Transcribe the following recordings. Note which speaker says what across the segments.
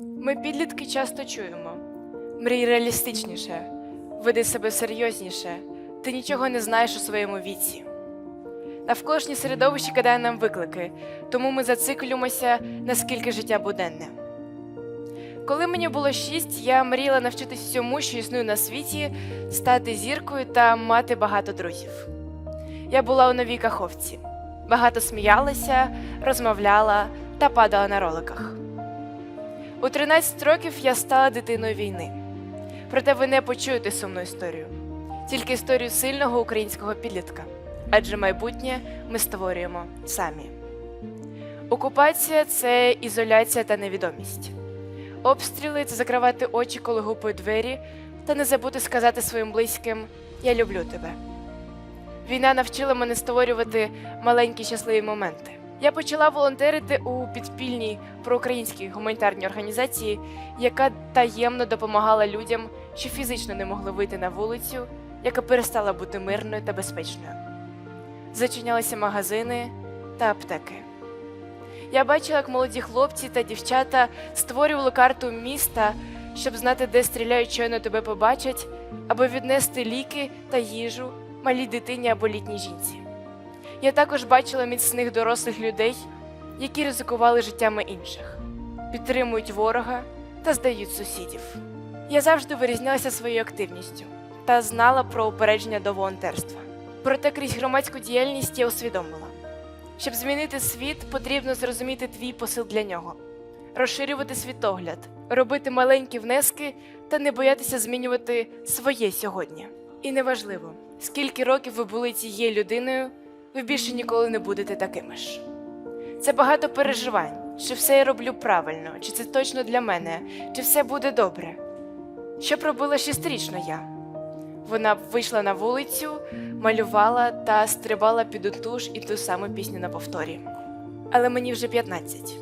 Speaker 1: Ми підлітки часто чуємо мрій реалістичніше, веди себе серйозніше, ти нічого не знаєш у своєму віці. Навколишнє середовище кидає нам виклики, тому ми зациклюємося, наскільки життя буденне. Коли мені було шість, я мріяла навчитись всьому, що існує на світі, стати зіркою та мати багато друзів. Я була у новій каховці, багато сміялася, розмовляла та падала на роликах. У 13 років я стала дитиною війни. Проте ви не почуєте сумну історію, тільки історію сильного українського підлітка. Адже майбутнє ми створюємо самі. Окупація це ізоляція та невідомість. Обстріли це закривати очі, коли гупають двері, та не забути сказати своїм близьким Я люблю тебе. Війна навчила мене створювати маленькі щасливі моменти. Я почала волонтерити у підпільній проукраїнській гуманітарній організації, яка таємно допомагала людям, що фізично не могли вийти на вулицю, яка перестала бути мирною та безпечною. Зачинялися магазини та аптеки. Я бачила, як молоді хлопці та дівчата створювали карту міста, щоб знати, де стріляють, щойно тебе побачать, або віднести ліки та їжу малій дитині або літній жінці. Я також бачила міцних дорослих людей, які ризикували життями інших, підтримують ворога та здають сусідів. Я завжди вирізнялася своєю активністю та знала про упередження до волонтерства. Проте крізь громадську діяльність я усвідомила, щоб змінити світ, потрібно зрозуміти твій посил для нього, розширювати світогляд, робити маленькі внески та не боятися змінювати своє сьогодні. І неважливо, скільки років ви були цією людиною, ви більше ніколи не будете такими ж. Це багато переживань, чи все я роблю правильно, чи це точно для мене, чи все буде добре. Що б робила шестирічна я? Вона вийшла на вулицю, малювала та стрибала під оту ж і ту саму пісню на повторі. Але мені вже 15.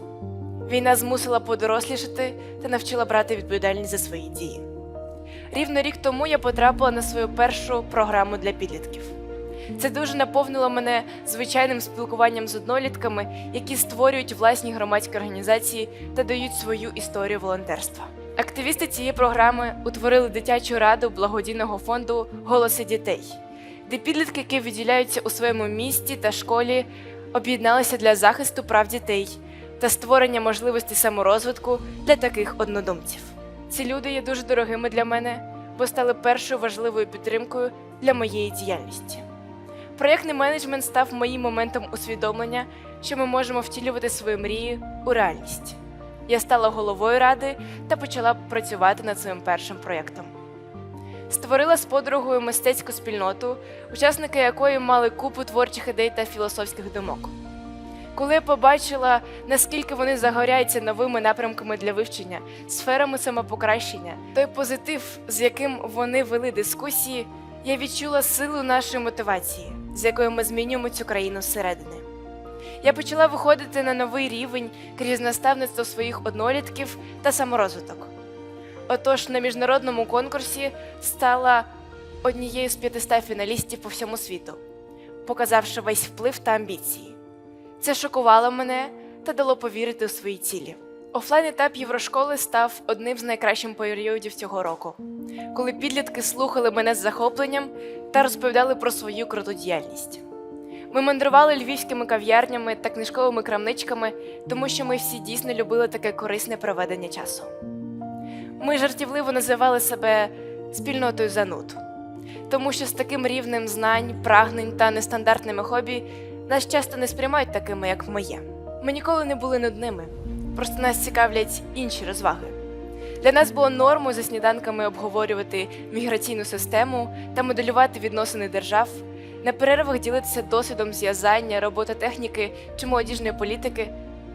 Speaker 1: Війна змусила подорослішати та навчила брати відповідальність за свої дії. Рівно рік тому я потрапила на свою першу програму для підлітків. Це дуже наповнило мене звичайним спілкуванням з однолітками, які створюють власні громадські організації та дають свою історію волонтерства. Активісти цієї програми утворили дитячу раду благодійного фонду Голоси дітей, де підлітки, які виділяються у своєму місті та школі, об'єдналися для захисту прав дітей та створення можливостей саморозвитку для таких однодумців. Ці люди є дуже дорогими для мене, бо стали першою важливою підтримкою для моєї діяльності. Проєктний менеджмент став моїм моментом усвідомлення, що ми можемо втілювати свої мрії у реальність. Я стала головою ради та почала працювати над своїм першим проєктом. Створила з подругою мистецьку спільноту, учасники якої мали купу творчих ідей та філософських думок. Коли я побачила, наскільки вони загоряються новими напрямками для вивчення, сферами самопокращення, той позитив, з яким вони вели дискусії, я відчула силу нашої мотивації, з якою ми змінюємо цю країну зсередини. Я почала виходити на новий рівень крізь наставництво своїх однолітків та саморозвиток. Отож, на міжнародному конкурсі стала однією з 500 фіналістів по всьому світу, показавши весь вплив та амбіції. Це шокувало мене та дало повірити у свої цілі. Офлайн етап Єврошколи став одним з найкращих періодів цього року, коли підлітки слухали мене з захопленням та розповідали про свою круту діяльність. Ми мандрували львівськими кав'ярнями та книжковими крамничками, тому що ми всі дійсно любили таке корисне проведення часу. Ми жартівливо називали себе спільнотою зануд, тому що з таким рівнем знань, прагнень та нестандартними хобі нас часто не сприймають такими, як моє. Ми ніколи не були нудними, просто нас цікавлять інші розваги. Для нас було нормою за сніданками обговорювати міграційну систему та моделювати відносини держав, на перервах ділитися досвідом зв'язання, робототехніки чи молодіжної політики,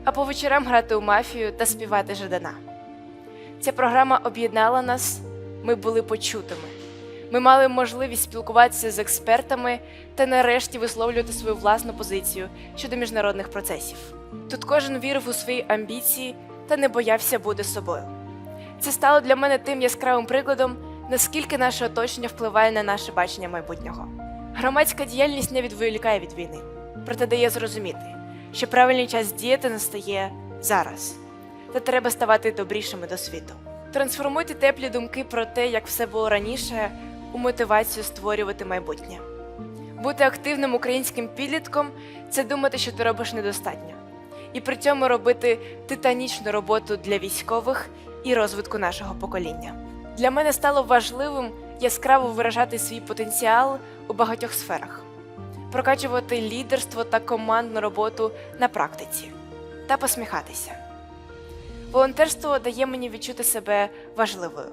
Speaker 1: а по вечорам грати у мафію та співати Жадана. Ця програма об'єднала нас, ми були почутими. Ми мали можливість спілкуватися з експертами та нарешті висловлювати свою власну позицію щодо міжнародних процесів. Тут кожен вірив у свої амбіції та не боявся бути собою. Це стало для мене тим яскравим прикладом, наскільки наше оточення впливає на наше бачення майбутнього. Громадська діяльність не відволікає від війни, проте дає зрозуміти, що правильний час діяти настає зараз. та треба ставати добрішими до світу. Трансформуйте теплі думки про те, як все було раніше, у мотивацію створювати майбутнє. Бути активним українським підлітком це думати, що ти робиш недостатньо, і при цьому робити титанічну роботу для військових і розвитку нашого покоління. Для мене стало важливим яскраво виражати свій потенціал у багатьох сферах, прокачувати лідерство та командну роботу на практиці та посміхатися. Волонтерство дає мені відчути себе важливою,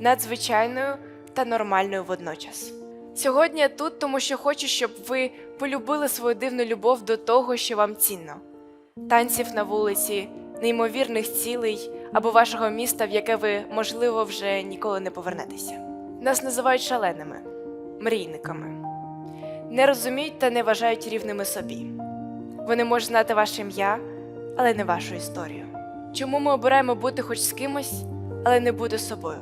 Speaker 1: надзвичайною та нормальною водночас. Сьогодні я тут, тому що хочу, щоб ви полюбили свою дивну любов до того, що вам цінно: танців на вулиці, неймовірних цілей або вашого міста, в яке ви, можливо, вже ніколи не повернетеся. Нас називають шаленими, мрійниками, не розуміють та не вважають рівними собі. Вони можуть знати ваше ім'я, але не вашу історію. Чому ми обираємо бути хоч з кимось, але не бути собою?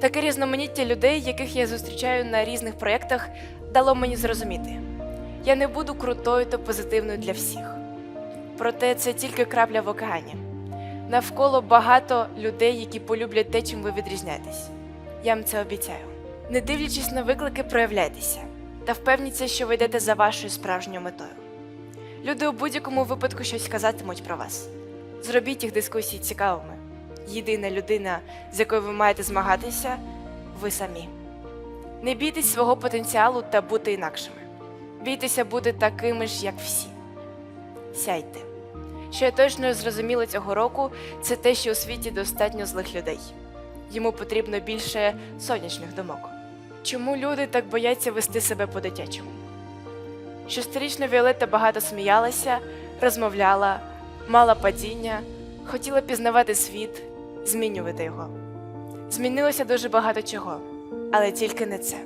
Speaker 1: Таке різноманіття людей, яких я зустрічаю на різних проєктах, дало мені зрозуміти: я не буду крутою та позитивною для всіх. Проте це тільки крапля в океані. Навколо багато людей, які полюблять те, чим ви відрізняєтесь. Я вам це обіцяю. Не дивлячись на виклики, проявляйтеся та впевніться, що ви йдете за вашою справжньою метою. Люди у будь-якому випадку щось казатимуть про вас. Зробіть їх дискусії цікавими. Єдина людина, з якою ви маєте змагатися, ви самі. Не бійтесь свого потенціалу та бути інакшими. Бійтеся бути такими ж, як всі. Сяйте. Що я точно зрозуміла цього року, це те, що у світі достатньо злих людей. Йому потрібно більше сонячних думок. Чому люди так бояться вести себе по-дитячому? Шестирічна Віолетта багато сміялася, розмовляла, мала падіння, хотіла пізнавати світ, змінювати його. Змінилося дуже багато чого, але тільки не це.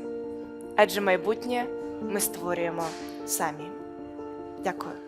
Speaker 1: Адже майбутнє ми створюємо самі. Дякую.